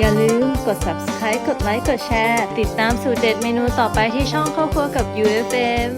อย่าลืมกด subscribe กดไลค์กดแชร์ติดตามสูตรเด็ดเมนูต่อไปที่ช่องครอบครัวกับ UFM